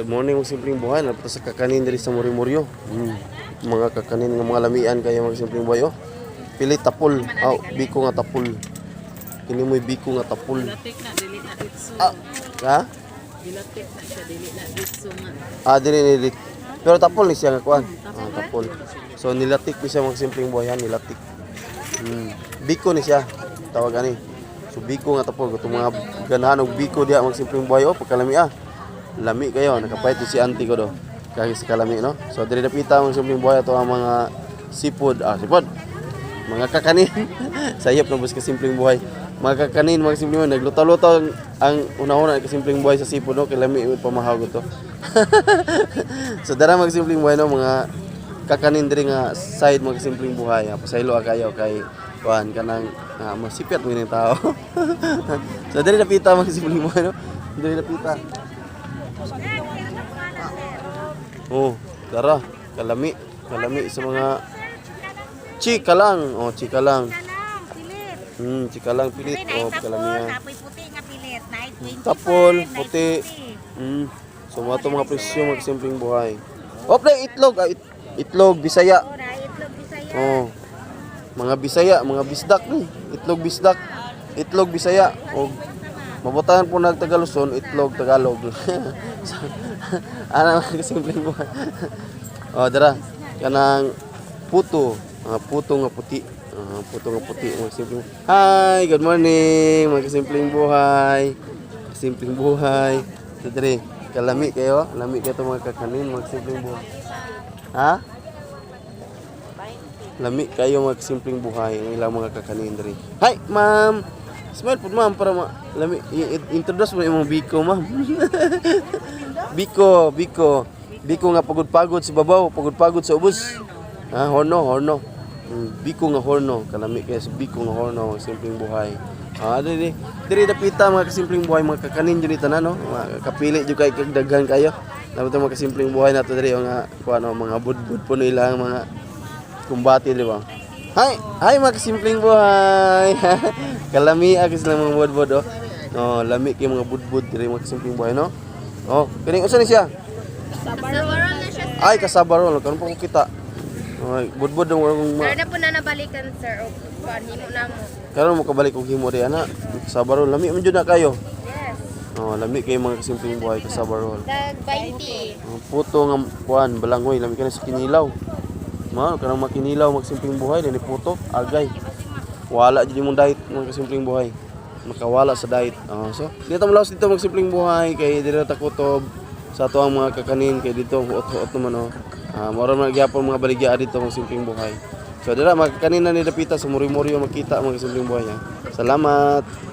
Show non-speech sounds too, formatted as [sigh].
good morning mga simpleng buhay. Napata sa kakanin diri sa Murimuryo. Mm. Mga kakanin nga mga lamian kayo mga simpleng buhay oh. Pili tapol. Aw, biko nga tapol. Kini mo'y biko nga tapol. Bilatik na, dili na ditso. Ah, ha? Bilatik na siya, dili na ditso man. Ah, dili nilit. Pero tapol ni siya nga kuan. Ah, tapol. So nilatik ni siya mga simpleng buhay, nilatik. Mm. Biko ni siya. Tawag ani. So biko nga tapol Ito mga ganahan og biko diha mga simpleng buhay oh, pagkalami ah. Lami kayo, nakapait si auntie ko do. Kaya sa kalami no. So diri napita mga simpleng buhay ato ang mga seafood, ah seafood. Mga kakanin. [laughs] Sayop na bus ka simpleng buhay. Mga kakanin, mga simpleng buhay. Naglutaw-lutaw ang, ang una-una ka simpleng buhay sa seafood no. Kaya lami pamahaw ko to. [laughs] so dara mga simpleng buhay no mga kakanin diri nga side mga simpleng buhay. Ah, Pasaylo ah kayo kay kuan kanang uh, masipyat mo yung tao. [laughs] so diri napita mga simpleng buhay no. Diri napita. Oh, dara kalami, kalami sa mga chika lang. Oh, chika lang. Hmm, chika lang pilit. Oh, kalami. tapoy puti nga pilit. Night 20 Tapol, puti. Hmm. So mga to mga presyo mga simpleng buhay. Oh, play itlog, ah, it- itlog Bisaya. Oh. Mga Bisaya, mga bisdak ni. Itlog bisdak. Itlog Bisaya. O mabutahan po nag Tagaluson, itlog Tagalog. [laughs] ana mga simpleng buhay. oh, dara. Kanang puto, mga puto nga puti. Ah, puto nga puti, mga simpleng. Hi, good morning, mga simpleng buhay. Simpleng buhay. Diri, kalami kayo, lami kayo itong mga kakanin, mga simpleng buhay. Ha? Lami kayo mga simpleng buhay ang ilang mga kakanin diri. Hi, ma'am. Smile po ma'am para ma lami introduce mo imong biko ma'am. [laughs] biko, biko. Biko nga pagod-pagod sa babaw, pagod-pagod sa ubos. Ah, horno, horno. Mm, biko nga horno, kalami kayo sa biko nga horno, simpleng buhay. Ah, diri diri dapita mga kasimpleng buhay mga kakanin jud tanan no. Mga kapili jud kay kag daghan kayo. Dapat mga kasimpleng buhay nato diri nga kuano mga budbud po ilang mga kumbati di ba? Hi, hi mga kasimpleng buhay. [laughs] Kalami agis lang mga budbud oh. No, lami kay mga budbud diri mga kasimpleng buhay no. Oh, kini usa ni siya? Sabaron na siya. Ay kasabaro karon pa ko kita. Ay, budbud dong ma. Sir, na po na nabalikan, sir. O, kuan, himo na mo. Karon mo kabalik og himo di ana. Kasabaro lami man jud na kayo. Yes. Oh, lami kay mga kasimpleng buhay kasabaro. Tag 20. Ang puto nga kuan balangoy lami ka na sa kinilaw. Ma, kanang makinilaw magsimpleng buhay ni puto agay. Wala jud imong diet mga kasimpleng buhay. Makawala sa diet. Ah, so dito mo dito magsimpleng buhay kay dito ta kutob sa ato ang mga kakanin kay dito huot-huot naman oh. Ah, mora man gyapon mga baligya dito magsimpleng buhay. So dira mga kakanin na ni dapita sa muri-muri makita mga kasimpleng buhay. Ha? Salamat.